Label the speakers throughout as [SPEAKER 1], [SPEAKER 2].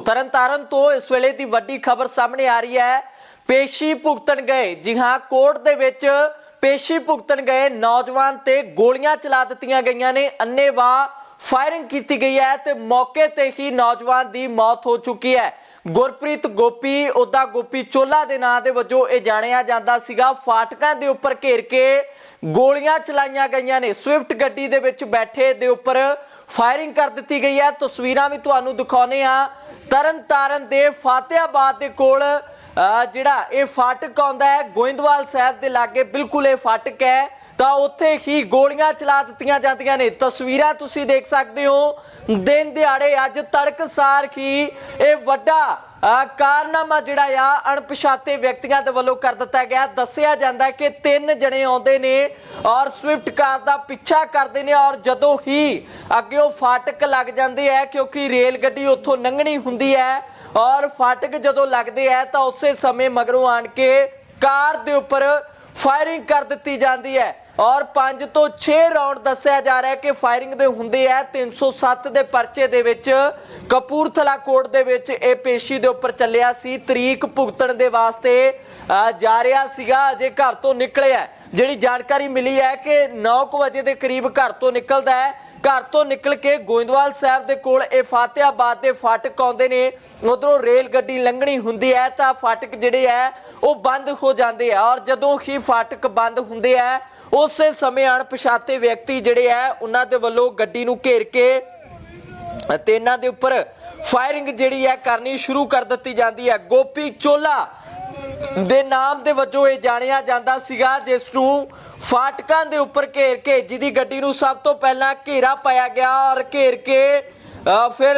[SPEAKER 1] ਤਰਨਤਾਰਨ ਤੋਂ ਇਸ ਵੇਲੇ ਦੀ ਵੱਡੀ ਖਬਰ ਸਾਹਮਣੇ ਆ ਰਹੀ ਹੈ। ਪੇਸ਼ੀ ਭੁਗਤਣ ਗਏ। ਜੀ ਹਾਂ, ਕੋਰਟ ਦੇ ਵਿੱਚ ਪੇਸ਼ੀ ਭੁਗਤਣ ਗਏ। ਨੌਜਵਾਨ ਤੇ ਗੋਲੀਆਂ ਚਲਾ ਦਿੱਤੀਆਂ ਗਈਆਂ ਨੇ। ਅੰਨੇਵਾਹ ਫਾਇਰਿੰਗ ਕੀਤੀ ਗਈ ਹੈ ਤੇ ਮੌਕੇ ਤੇ ਹੀ ਨੌਜਵਾਨ ਦੀ ਮੌਤ ਹੋ ਚੁੱਕੀ ਹੈ। ਗੁਰਪ੍ਰੀਤ ਗੋਪੀ ਉਹਦਾ ਗੋਪੀ ਚੋਲਾ ਦੇ ਨਾਂ ਦੇ ਵਜੋਂ ਇਹ ਜਾਣਿਆ ਜਾਂਦਾ ਸੀਗਾ। ਫਾਟਕਾਂ ਦੇ ਉੱਪਰ ਘੇਰ ਕੇ ਗੋਲੀਆਂ ਚਲਾਈਆਂ ਗਈਆਂ ਨੇ। ਸਵਿਫਟ ਗੱਡੀ ਦੇ ਵਿੱਚ ਬੈਠੇ ਦੇ ਉੱਪਰ ਫਾਇਰਿੰਗ ਕਰ ਦਿੱਤੀ ਗਈ ਹੈ। ਤਸਵੀਰਾਂ ਵੀ ਤੁਹਾਨੂੰ ਦਿਖਾਉਨੇ ਆ ਤਰਨਤਾਰਨ ਦੇ ਫਾਤਿਆਬਾਦ ਦੇ ਕੋਲ ਜਿਹੜਾ ਇਹ ਫਾਟਕ ਆਉਂਦਾ ਹੈ, ਗੋਇੰਦਵਾਲ ਸਾਹਿਬ ਦੇ ਲਾਗੇ ਬਿਲਕੁਲ ਇਹ ਫਾਟਕ ਹੈ। ਤਾਂ ਉੱਥੇ ਹੀ ਗੋਲੀਆਂ ਚਲਾ ਦਿੱਤੀਆਂ ਜਾਂਦੀਆਂ ਨੇ। ਤਸਵੀਰਾਂ ਤੁਸੀਂ ਦੇਖ ਸਕਦੇ ਹੋ। ਦਿਨ ਦਿਹਾੜੇ ਅੱਜ ਤੜਕਸਾਰ ਹੀ ਇਹ ਵੱਡਾ ਕਾਰਨਾਮਾ ਜਿਹੜਾ ਆ, ਅਣਪਛਾਤੇ ਵਿਅਕਤੀਆਂ ਦੇ ਵੱਲੋਂ ਕਰ ਦਿੱਤਾ ਗਿਆ। ਦੱਸਿਆ ਜਾਂਦਾ ਕਿ ਤਿੰਨ ਜਣੇ ਆਉਂਦੇ ਨੇ ਔਰ ਸਵਿਫਟ ਕਾਰ ਦਾ ਪਿੱਛਾ ਕਰਦੇ ਨੇ ਔਰ ਜਦੋਂ ਹੀ ਅੱਗੇ ਉਹ ਫਾਟਕ ਲੱਗ ਜਾਂਦੇ ਹੈ ਕਿਉਂਕਿ ਰੇਲ ਗੱਡੀ ਉੱਥੋਂ ਲੰਘਣੀ ਹੁੰਦੀ ਹੈ ਔਰ ਫਾਟਕ ਜਦੋਂ ਲੱਗਦੇ ਹੈ ਤਾਂ ਉਸੇ ਸਮੇਂ ਮਗਰੋਂ ਆਣ ਕੇ ਕਾਰ ਦੇ ਉੱਪਰ ਫਾਇਰਿੰਗ ਕਰ ਦਿੱਤੀ ਜਾਂਦੀ ਹੈ। ਔਰ 5 ਤੋਂ 6 ਰਾਉਂਡ ਦੱਸਿਆ ਜਾ ਰਿਹਾ ਹੈ ਕਿ ਫਾਇਰਿੰਗ ਦੇ ਹੁੰਦੇ ਹੈ 307 ਦੇ ਪਰਚੇ ਦੇ ਵਿੱਚ ਕਪੂਰਥਲਾ ਕੋਰਟ ਦੇ ਵਿੱਚ ਇਹ ਪੇਸ਼ੀ ਦੇ ਉੱਪਰ ਚੱਲਿਆ ਸੀ। ਤਰੀਕ ਭੁਗਤਣ ਦੇ ਵਾਸਤੇ ਜਾ ਰਿਹਾ ਸੀਗਾ, ਅਜੇ ਘਰ ਤੋਂ ਨਿਕਲਿਆ ਜਿਹੜੀ ਜਾਣਕਾਰੀ ਮਿਲੀ ਹੈ ਕਿ 9:00 ਵਜੇ ਦੇ ਕਰੀਬ ਘਰ ਤੋਂ ਨਿਕਲਦਾ ਹੈ। ਘਰ ਤੋਂ ਨਿਕਲ ਕੇ ਗੋਇੰਦਵਾਲ ਸਾਹਿਬ ਦੇ ਕੋਲ ਇਹ ਫਾਤਿਆਬਾਦ ਦੇ ਫਾਟਕ ਆਉਂਦੇ ਨੇ। ਉਧਰੋਂ ਰੇਲ ਗੱਡੀ ਲੰਘਣੀ ਹੁੰਦੀ ਹੈ ਤਾਂ ਫਾਟਕ ਜਿਹੜੇ ਹੈ, ਉਹ ਬੰਦ ਹੋ ਜਾਂਦੇ ਆ। ਔਰ ਜਦੋਂ ਹੀ ਫਾਟਕ ਬੰਦ ਹੁੰਦੇ ਆ, ਉਸੇ ਸਮੇਂ ਅਣਪਛਾਤੇ ਵਿਅਕਤੀ ਜਿਹੜੇ ਆ ਉਹਨਾਂ ਦੇ ਵੱਲੋਂ ਗੱਡੀ ਨੂੰ ਘੇਰ ਕੇ ਅਤੇ ਇਹਨਾਂ ਦੇ ਉੱਪਰ ਫਾਇਰਿੰਗ ਜਿਹੜੀ ਹੈ ਕਰਨੀ ਸ਼ੁਰੂ ਕਰ ਦਿੱਤੀ ਜਾਂਦੀ ਹੈ। ਗੋਪੀ ਚੋਲਾ ਦੇ ਨਾਮ ਦੇ ਵਜੋਂ ਇਹ ਜਾਣਿਆ ਜਾਂਦਾ ਸੀਗਾ, ਜਿਸ ਨੂੰ ਫਾਟਕਾਂ ਦੇ ਉੱਪਰ ਘੇਰ ਕੇ ਜਿਹਦੀ ਗੱਡੀ ਨੂੰ ਸਭ ਤੋਂ ਪਹਿਲਾਂ ਘੇਰਾ ਪਾਇਆ ਗਿਆ ਔਰ ਘੇਰ ਕੇ ਫਿਰ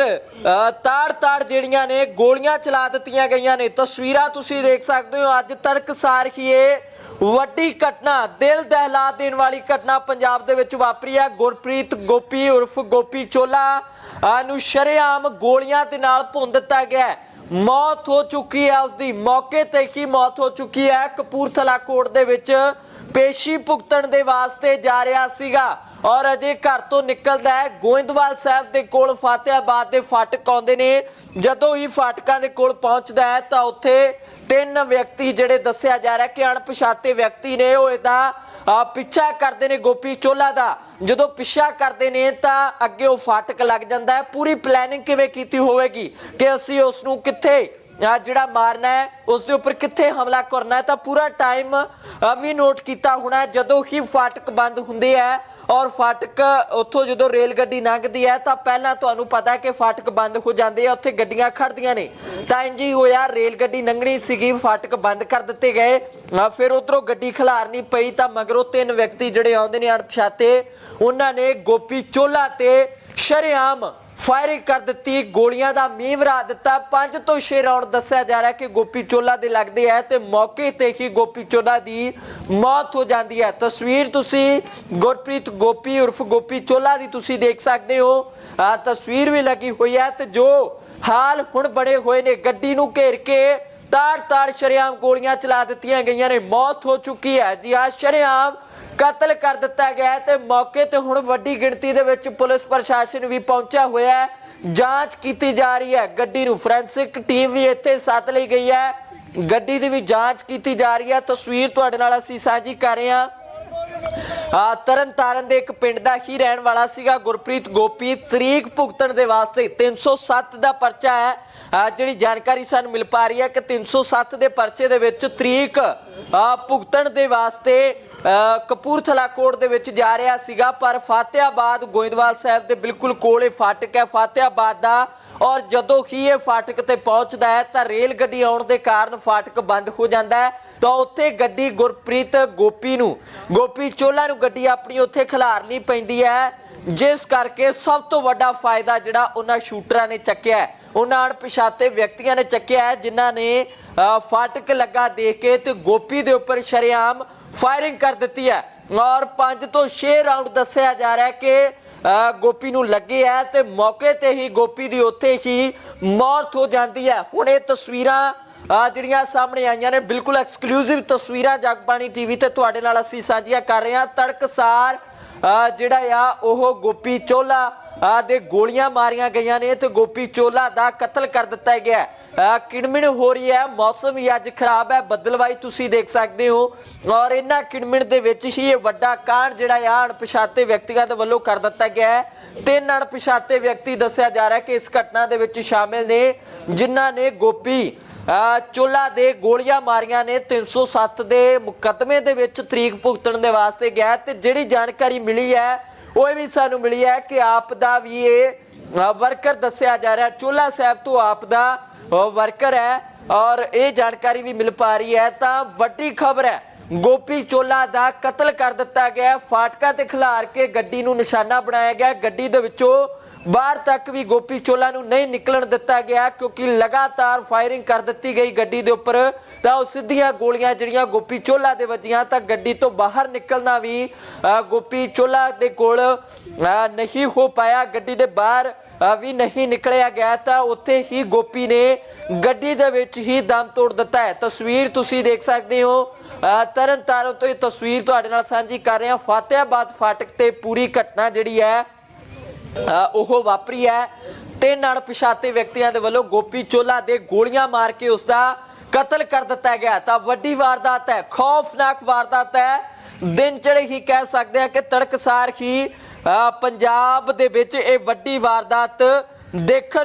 [SPEAKER 1] ਤਾੜ-ਤਾੜ ਜਿਹੜੀਆਂ ਨੇ ਗੋਲੀਆਂ ਚਲਾ ਦਿੱਤੀਆਂ ਗਈਆਂ ਨੇ। ਤਸਵੀਰਾਂ ਤੁਸੀਂ ਦੇਖ ਸਕਦੇ ਹੋ। ਅੱਜ ਤੜਕਸਾਰ ਹੀ ਇਹ ਵੱਡੀ ਘਟਨਾ, ਦਿਲ ਦਹਿਲਾ ਦੇਣ ਵਾਲੀ ਘਟਨਾ ਪੰਜਾਬ ਦੇ ਵਿੱਚ ਵਾਪਰੀ ਹੈ ਗੁਰਪ੍ਰੀਤ ਗੋਪੀ ਉਰਫ ਗੋਪੀ ਚੋਲਾ ਨੂੰ ਸ਼ਰੇਆਮ ਗੋਲੀਆਂ ਦੇ ਨਾਲ ਭੁੰਨ ਦਿੱਤਾ ਗਿਆ ਮੌਤ ਹੋ ਚੁੱਕੀ ਹੈ ਉਸਦੀ। ਮੌਕੇ ਤੇ ਹੀ ਮੌਤ ਹੋ ਚੁੱਕੀ ਹੈ ਕਪੂਰਥਲਾ ਕੋਰਟ ਦੇ ਵਿੱਚ। ਪੇਸ਼ੀ ਭੁਗਤਣ ਦੇ ਵਾਸਤੇ ਜਾ ਰਿਹਾ ਸੀਗਾ ਔਰ ਅਜੇ ਘਰ ਤੋਂ ਨਿਕਲਦਾ ਹੈ। ਗੋਇੰਦਵਾਲ ਸਾਹਿਬ ਦੇ ਕੋਲ ਫਾਤਿਆਬਾਦ ਦੇ ਫਾਟਕ ਆਉਂਦੇ ਨੇ। ਜਦੋਂ ਹੀ ਫਾਟਕਾਂ ਦੇ ਕੋਲ ਪਹੁੰਚਦਾ ਹੈ ਤਾਂ ਉੱਥੇ ਤਿੰਨ ਵਿਅਕਤੀ ਜਿਹੜੇ ਦੱਸਿਆ ਜਾ ਰਿਹਾ ਕਿ ਅਣਪਛਾਤੇ ਵਿਅਕਤੀ ਨੇ, ਉਹ ਇਹਦਾ ਪਿੱਛਾ ਕਰਦੇ ਨੇ ਗੋਪੀ ਚੋਲਾ ਦਾ। ਜਦੋਂ ਪਿੱਛਾ ਕਰਦੇ ਨੇ ਤਾਂ ਅੱਗੇ ਉਹ ਫਾਟਕ ਲੱਗ ਜਾਂਦਾ ਹੈ। ਪੂਰੀ ਪਲੈਨਿੰਗ ਕਿਵੇਂ ਕੀਤੀ ਹੋਵੇਗੀ ਕਿ ਅਸੀਂ ਉਸ ਨੂੰ ਕਿੱਥੇ ਆ ਜਿਹੜਾ ਮਾਰਨਾ ਹੈ ਉਸ ਦੇ ਉੱਪਰ ਕਿੱਥੇ ਹਮਲਾ ਕਰਨਾ ਹੈ, ਤਾਂ ਪੂਰਾ ਟਾਈਮ ਵੀ ਨੋਟ ਕੀਤਾ ਹੋਣਾ ਜਦੋਂ ਹੀ ਫਾਟਕ ਬੰਦ ਹੁੰਦੇ ਹੈ ਔਰ ਫਾਟਕ ਉੱਥੋਂ ਜਦੋਂ ਰੇਲ ਗੱਡੀ ਲੰਘਦੀ ਹੈ, ਤਾਂ ਪਹਿਲਾਂ ਤੁਹਾਨੂੰ ਪਤਾ ਹੈ ਕਿ ਫਾਟਕ ਬੰਦ ਹੋ ਜਾਂਦੇ ਆ, ਉੱਥੇ ਗੱਡੀਆਂ ਖੜਦੀਆਂ ਨੇ। ਤਾਂ ਇੰਜ ਹੀ ਹੋਇਆ ਰੇਲ ਗੱਡੀ ਲੰਘਣੀ ਸੀਗੀ, ਫਾਟਕ ਬੰਦ ਕਰ ਦਿੱਤੇ ਗਏ। ਫਿਰ ਉਧਰੋਂ ਗੱਡੀ ਖਿਲਾਰਨੀ ਪਈ, ਤਾਂ ਮਗਰੋਂ ਤਿੰਨ ਵਿਅਕਤੀ ਜਿਹੜੇ ਆਉਂਦੇ ਨੇ ਅਣਪਛਾਤੇ, ਉਹਨਾਂ ਨੇ ਗੋਪੀ ਚੋਲਾ ਤੇ ਸ਼ਰੇਆਮ ਫਾਇਰਿੰਗ ਕਰ ਦਿੱਤੀ, ਗੋਲੀਆਂ ਦਾ ਮੀਂਹ ਵਰਾ ਦਿੱਤਾ। ਪੰਜ ਤੋਂ 6 ਰਾਉਂਡ ਦੱਸਿਆ ਜਾ ਰਿਹਾ ਕਿ ਗੋਪੀ ਚੋਲਾ ਦੇ ਲੱਗਦੇ ਹੈ ਤੇ ਮੌਕੇ ਤੇ ਹੀ ਗੋਪੀ ਚੋਲਾ ਦੀ ਮੌਤ ਹੋ ਜਾਂਦੀ ਹੈ। ਤਸਵੀਰ ਤੁਸੀਂ ਗੁਰਪ੍ਰੀਤ ਗੋਪੀ ਉਰਫ ਗੋਪੀ ਚੋਲਾ ਦੀ ਤੁਸੀਂ ਦੇਖ ਸਕਦੇ ਹੋ। ਆ ਤਸਵੀਰ ਵੀ ਲੱਗੀ ਹੋਈ ਹੈ ਤੇ ਜੋ ਹਾਲ ਹੁਣ ਬੜੇ ਹੋਏ ਨੇ, ਗੱਡੀ ਨੂੰ ਘੇਰ ਕੇ ਤਾੜ ਤਾੜ ਸ਼ਰੇਆਮ ਗੋਲੀਆਂ ਚਲਾ ਦਿੱਤੀਆਂ ਗਈਆਂ ਨੇ। ਮੌਤ ਹੋ ਚੁੱਕੀ ਹੈ। ਜੀ ਆ ਸ਼ਰੇਆਮ ਕਤਲ ਕਰ ਦਿੱਤਾ ਗਿਆ ਹੈ ਤੇ ਮੌਕੇ ਤੇ ਹੁਣ ਵੱਡੀ ਗਿਣਤੀ ਦੇ ਵਿੱਚ ਪੁਲਿਸ ਪ੍ਰਸ਼ਾਸਨ ਵੀ ਪਹੁੰਚਿਆ ਹੋਇਆ ਹੈ। ਜਾਂਚ ਕੀਤੀ ਜਾ ਰਹੀ ਹੈ। ਗੱਡੀ ਨੂੰ ਫੋਰੈਂਸਿਕ ਟੀਮ ਵੀ ਇੱਥੇ ਸੱਦ ਲਈ ਗਈ ਹੈ। ਗੱਡੀ ਦੀ ਵੀ ਜਾਂਚ ਕੀਤੀ ਜਾ ਰਹੀ ਹੈ। ਤਸਵੀਰ ਤੁਹਾਡੇ ਨਾਲ ਅਸੀਂ ਸਾਂਝੀ ਕਰ ਰਹੇ ਹਾਂ। ਆ, ਤਰਨ ਤਾਰਨ ਦੇ ਇੱਕ ਪਿੰਡ ਦਾ ਹੀ ਰਹਿਣ ਵਾਲਾ ਸੀਗਾ ਗੁਰਪ੍ਰੀਤ ਗੋਪੀ। ਤਰੀਕ ਭੁਗਤਣ ਦੇ ਵਾਸਤੇ 307 ਦਾ ਪਰਚਾ ਹੈ। ਜਿਹੜੀ ਜਾਣਕਾਰੀ ਸਾਨੂੰ ਮਿਲ ਪਾ ਰਹੀ ਹੈ ਕਿ 307 ਦੇ ਪਰਚੇ ਦੇ ਵਿੱਚ ਤਰੀਕ ਭੁਗਤਣ ਦੇ ਵਾਸਤੇ ਅ, ਕਪੂਰਥਲਾ ਕੋਰਟ ਦੇ ਵਿੱਚ ਜਾ ਰਿਹਾ ਸੀਗਾ ਪਰ ਫਾਤਿਆਬਾਦ ਗੋਇੰਦਵਾਲ ਸਾਹਿਬ ਦੇ ਬਿਲਕੁਲ ਕੋਲ ਇਹ ਫਾਟਕ ਹੈ। ਫਾਤਿਆਬਾਦ ਦਾ ਔਰ ਜਦੋਂ ਹੀ ਇਹ ਫਾਟਕ ਤੇ ਪਹੁੰਚਦਾ ਹੈ ਤਾਂ ਰੇਲ ਗੱਡੀ ਆਉਣ ਦੇ ਕਾਰਨ ਫਾਟਕ ਬੰਦ ਹੋ ਜਾਂਦਾ ਹੈ। ਤਾਂ ਉੱਥੇ ਗੱਡੀ ਗੁਰਪ੍ਰੀਤ ਗੋਪੀ ਨੂੰ ਗੋਪੀ ਚੋਲਾ ਨੂੰ ਗੱਡੀ ਆਪਣੀ ਉੱਥੇ ਖਿਲਾਰਨੀ ਪੈਂਦੀ ਹੈ। ਜਿਸ ਕਰਕੇ ਸਭ ਤੋਂ ਵੱਡਾ ਫਾਇਦਾ ਜਿਹੜਾ ਉਹਨਾਂ ਸ਼ੂਟਰਾਂ ਨੇ ਚੱਕਿਆ ਹੈ, ਉਹਨਾਂ ਅਣਪਛਾਤੇ ਵਿਅਕਤੀਆਂ ਨੇ ਚੱਕਿਆ ਹੈ, ਜਿਨ੍ਹਾਂ ਨੇ ਫਾਟਕ ਲੱਗਾ ਦੇਖ ਕੇ ਤੇ ਗੋਪੀ ਦੇ ਉੱਪਰ ਸ਼ਰੇਆਮ ਫਾਇਰਿੰਗ ਕਰ ਦਿੱਤੀ ਹੈ। ਔਰ 5 ਤੋਂ 6 ਰਾਉਂਡ ਦੱਸਿਆ ਜਾ ਰਿਹਾ ਹੈ ਕਿ ਗੋਪੀ ਨੂੰ ਲੱਗੇ ਹੈ ਤੇ ਮੌਕੇ ਤੇ ਹੀ ਗੋਪੀ ਦੀ ਉੱਥੇ ਹੀ ਮੌਤ ਹੋ ਜਾਂਦੀ ਹੈ। ਹੁਣ ਇਹ ਤਸਵੀਰਾਂ ਆ ਜਿਹੜੀਆਂ ਸਾਹਮਣੇ ਆਈਆਂ ਨੇ, ਬਿਲਕੁਲ ਐਕਸਕਲੂਸਿਵ ਤਸਵੀਰਾਂ ਜਗਬਾਣੀ ਟੀਵੀ ਤੇ ਤੁਹਾਡੇ ਨਾਲ ਅਸੀਂ ਸਾਂਝੀਆਂ ਕਰ ਰਹੇ ਹਾਂ। ਤੜਕਸਾਰ ਜਿਹੜਾ ਆ, ਉਹ ਗੋਪੀ ਚੋਲਾ ਦੇ ਗੋਲੀਆਂ ਮਾਰੀਆਂ ਗਈਆਂ ਨੇ ਤੇ ਗੋਪੀ ਚੋਲਾ ਦਾ ਕਤਲ ਕਰ ਦਿੱਤਾ ਗਿਆ ਹੈ। ਕਿਣਮਿਣ ਹੋ ਰਹੀ ਹੈ, ਮੌਸਮ ਹੀ ਅੱਜ ਖਰਾਬ ਹੈ, ਬੱਦਲਵਾਈ ਤੁਸੀਂ ਦੇਖ ਸਕਦੇ ਹੋ ਔਰ ਇਹਨਾਂ ਕਿਣਮਿਣ ਦੇ ਵਿੱਚ ਹੀ ਇਹ ਵੱਡਾ ਕਾਂਡ ਜਿਹੜਾ ਆ, ਅਣਪਛਾਤੇ ਵਿਅਕਤੀਆਂ ਦੇ ਵੱਲੋਂ ਕਰ ਦਿੱਤਾ ਗਿਆ ਹੈ ਤਿੰਨ ਅਣਪਛਾਤੇ ਵਿਅਕਤੀ ਦੱਸਿਆ ਜਾ ਰਿਹਾ ਕਿ ਇਸ ਘਟਨਾ ਦੇ ਵਿੱਚ ਸ਼ਾਮਿਲ ਨੇ, ਜਿਨ੍ਹਾਂ ਨੇ ਗੋਪੀ ਚੋਲਾ ਦੇ ਗੋਲੀਆਂ ਮਾਰੀਆਂ ਨੇ 307 ਦੇ ਮੁਕੱਦਮੇ ਦੇ ਵਿੱਚ ਤਰੀਕ ਭੁਗਤਣ ਦੇ ਵਾਸਤੇ ਗਿਆ ਤੇ ਜਿਹੜੀ ਜਾਣਕਾਰੀ ਮਿਲੀ ਹੈ, ਉਹ ਇਹ ਵੀ ਸਾਨੂੰ ਮਿਲੀ ਹੈ ਕਿ ਆਪ ਦਾ ਵੀ ਇਹ ਵਰਕਰ ਦੱਸਿਆ ਜਾ ਰਿਹਾ ਚੋਲਾ ਸਾਹਿਬ ਤੋਂ ਆਪ ਦਾ ਵਰਕਰ ਹੈ ਔਰ ਇਹ ਜਾਣਕਾਰੀ ਵੀ ਮਿਲ ਪਾ ਰਹੀ ਹੈ। ਤਾਂ ਵੱਡੀ ਖਬਰ ਹੈ ਗੋਪੀ ਚੋਲਾ ਦਾ ਕਤਲ ਕਰ ਦਿੱਤਾ ਗਿਆ। ਹੈ। ਫਾਟਕਾਂ ਤੇ ਖਿਲਾਰ ਕੇ ਗੱਡੀ ਨੂੰ ਨਿਸ਼ਾਨਾ ਬਣਾਇਆ ਗਿਆ। ਗੱਡੀ ਦੇ ਵਿੱਚੋਂ ਬਾਹਰ ਤੱਕ ਵੀ ਗੋਪੀ ਚੋਲਾ ਨੂੰ ਨਹੀਂ ਨਿਕਲਣ ਦਿੱਤਾ ਗਿਆ ਕਿਉਂਕਿ ਲਗਾਤਾਰ ਫਾਇਰਿੰਗ ਕਰ ਦਿੱਤੀ ਗਈ ਗੱਡੀ ਦੇ ਉੱਪਰ। ਤਾਂ ਉਹ ਸਿੱਧੀਆਂ ਗੋਲੀਆਂ ਜਿਹੜੀਆਂ ਗੋਪੀ ਚੋਲਾ ਦੇ ਵੱਜੀਆਂ ਤਾਂ ਗੱਡੀ ਤੋਂ ਬਾਹਰ ਨਿਕਲਣਾ ਵੀ ਗੋਪੀ ਚੋਲਾ ਦੇ ਕੋਲ ਨਹੀਂ ਹੋ ਪਾਇਆ। ਗੱਡੀ ਦੇ ਬਾਹਰ ਵੀ ਨਹੀਂ ਨਿਕਲਿਆ ਗਿਆ ਤਾਂ ਉੱਥੇ ਹੀ ਗੋਪੀ ਨੇ ਗੱਡੀ ਦੇ ਵਿੱਚ ਹੀ ਦਮ ਤੋੜ ਦਿੱਤਾ ਹੈ। ਤਸਵੀਰ ਤੁਸੀਂ ਦੇਖ ਸਕਦੇ ਹੋ। ਅ, ਤੋਂ ਇਹ ਤਸਵੀਰ ਤੁਹਾਡੇ ਨਾਲ ਸਾਂਝੀ ਕਰ ਰਹੇ। ਹਾਂ ਫਤਿਆਬਾਦ ਫਾਟਕ ਤੇ ਪੂਰੀ ਘਟਨਾ ਜਿਹੜੀ ਹੈ ਉਹ ਵਾਪਰੀ ਹੈ। ਤਿੰਨ ਅਣਪਛਾਤੇ ਵਿਅਕਤੀਆਂ ਦੇ ਵੱਲੋਂ ਗੋਪੀ ਚੋਲਾ ਦੇ ਗੋਲੀਆਂ ਮਾਰ ਕੇ ਉਸ ਦਾ ਕਤਲ ਕਰ ਦਿੱਤਾ ਗਿਆ ਤਾਂ ਵੱਡੀ ਵਾਰਦਾਤ ਹੈ ਖੌਫਨਾਕ ਵਾਰਦਾਤ ਹੈ। ਦਿਨ ਚੜੇ ਹੀ ਕਹਿ ਸਕਦੇ ਆ ਕਿ ਤੜਕਸਾਰ ਹੀ ਅ, ਪੰਜਾਬ ਦੇ ਵਿੱਚ ਇਹ ਵੱਡੀ ਵਾਰਦਾਤ ਦੇਖਣ